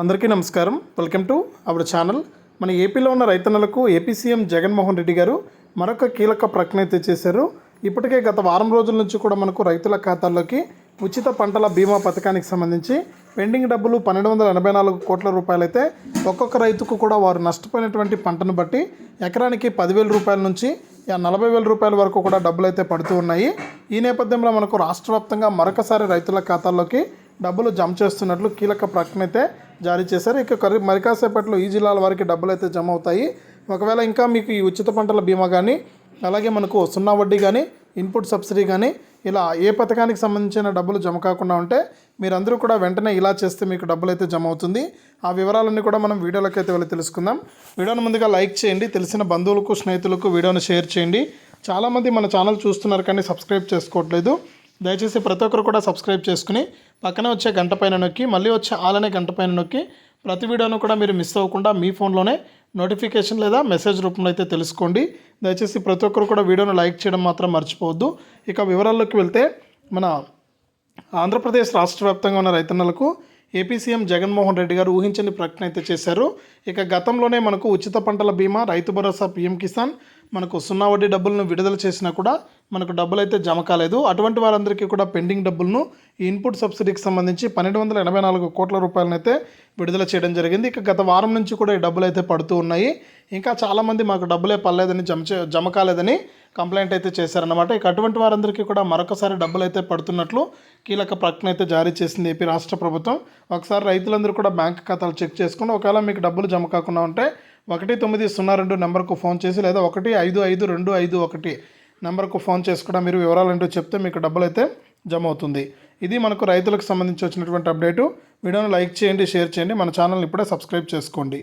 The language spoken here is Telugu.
అందరికీ నమస్కారం. Welcome to our channel. మన ఏపీలో ఉన్న రైతన్నలకు ఏపీ సీఎం జగన్మోహన్ రెడ్డి గారు మరొక కీలక ప్రకటన అయితే చేశారు. ఇప్పటికే గత వారం రోజుల నుంచి కూడా మనకు రైతుల ఖాతాల్లోకి ఉచిత పంటల బీమా పథకానికి సంబంధించి పెండింగ్ డబ్బులు పన్నెండు వందల ఎనభై నాలుగు కోట్ల రూపాయలైతే ఒక్కొక్క రైతుకు కూడా వారు నష్టపోయినటువంటి పంటను బట్టి ఎకరానికి పదివేల రూపాయల నుంచి యా నలభై వేల రూపాయల వరకు కూడా డబ్బులు అయితే పడుతూ ఉన్నాయి. ఈ నేపథ్యంలో మనకు రాష్ట్ర వ్యాప్తంగా మరొకసారి రైతుల ఖాతాల్లోకి డబ్బులు జమ చేస్తున్నట్లు కీలక ప్రకటన అయితే జారీ చేశారు. ఇక కరి- మరి కాసేపట్లో ఈ జిల్లాల వారికి డబ్బులు అయితే జమ అవుతాయి. ఒకవేళ ఇంకా మీకు ఈ ఉచిత పంటల బీమా కానీ అలాగే మనకు సున్నా వడ్డీ కానీ ఇన్పుట్ సబ్సిడీ కానీ ఇలా ఏ పథకానికి సంబంధించిన డబ్బులు జమ కాకుండా ఉంటే మీరందరూ కూడా వెంటనే ఇలా చేస్తే మీకు డబ్బులు అయితే జమ అవుతుంది. ఆ వివరాలన్నీ కూడా మనం వీడియోలోకి అయితే వెళ్ళి తెలుసుకుందాం. వీడియోను ముందుగా లైక్ చేయండి. తెలిసిన బంధువులకు స్నేహితులకు వీడియోను షేర్ చేయండి. చాలామంది మన ఛానల్ చూస్తున్నారు కానీ సబ్స్క్రైబ్ చేసుకోవట్లేదు. దయచేసి ప్రతి ఒక్కరు కూడా సబ్స్క్రైబ్ చేసుకుని పక్కనే వచ్చే గంట పైన నొక్కి మళ్ళీ వచ్చే ఆలనే గంట పైన నొక్కి ప్రతి వీడియోను కూడా మీరు మిస్ అవ్వకుండా మీ ఫోన్లోనే నోటిఫికేషన్ లేదా మెసేజ్ రూపంలో అయితే తెలుసుకోండి. దయచేసి ప్రతి ఒక్కరు కూడా వీడియోను లైక్ చేయడం మాత్రం మర్చిపోవద్దు. ఇక వివరాల్లోకి వెళ్తే మన ఆంధ్రప్రదేశ్ రాష్ట్ర వ్యాప్తంగా ఉన్న రైతన్నలకు ఏపీ సీఎం జగన్మోహన్ రెడ్డి గారు ఊహించని ప్రకటన అయితే చేశారు. ఇక గతంలోనే మనకు ఉచిత పంటల బీమా రైతు భరోసా పీఎం కిసాన్ మనకు సున్నా వడ్డీ డబ్బులను విడుదల చేసినా కూడా మనకు డబ్బులు అయితే జమ కాలేదు. అటువంటి వారందరికీ కూడా పెండింగ్ డబ్బులను ఈ ఇన్పుట్ సబ్సిడీకి సంబంధించి పన్నెండు వందల ఎనభై నాలుగు కోట్ల రూపాయలను అయితే విడుదల చేయడం జరిగింది. ఇక గత వారం నుంచి కూడా ఈ డబ్బులు అయితే పడుతూ ఉన్నాయి. ఇంకా చాలామంది మాకు డబ్బులే పర్లేదని జమ జమ కాలేదని కంప్లైంట్ అయితే చేశారన్నమాట. ఇక అటువంటి వారందరికీ కూడా మరొకసారి డబ్బులు అయితే పడుతున్నట్లు కీలక ప్రకటన అయితే జారీ చేసింది ఏపీ రాష్ట్ర ప్రభుత్వం. ఒకసారి రైతులందరూ కూడా బ్యాంక్ ఖాతాలు చెక్ చేసుకుని ఒకవేళ మీకు డబ్బులు జమ కాకుండా ఉంటే ఒకటి తొమ్మిది సున్నా రెండు నెంబర్కు ఫోన్ చేసి లేదా ఒకటి ఐదు ఐదు రెండు ఐదు ఒకటి నెంబర్కు ఫోన్ చేసి కూడా మీరు వివరాలు ఏంటో చెప్తే మీకు డబ్బులు అయితే జమ అవుతుంది. ఇది మనకు రైతులకు సంబంధించి వచ్చినటువంటి అప్డేటు. వీడియోను లైక్ చేయండి షేర్ చేయండి. మన ఛానల్ని ఇప్పుడే సబ్స్క్రైబ్ చేసుకోండి.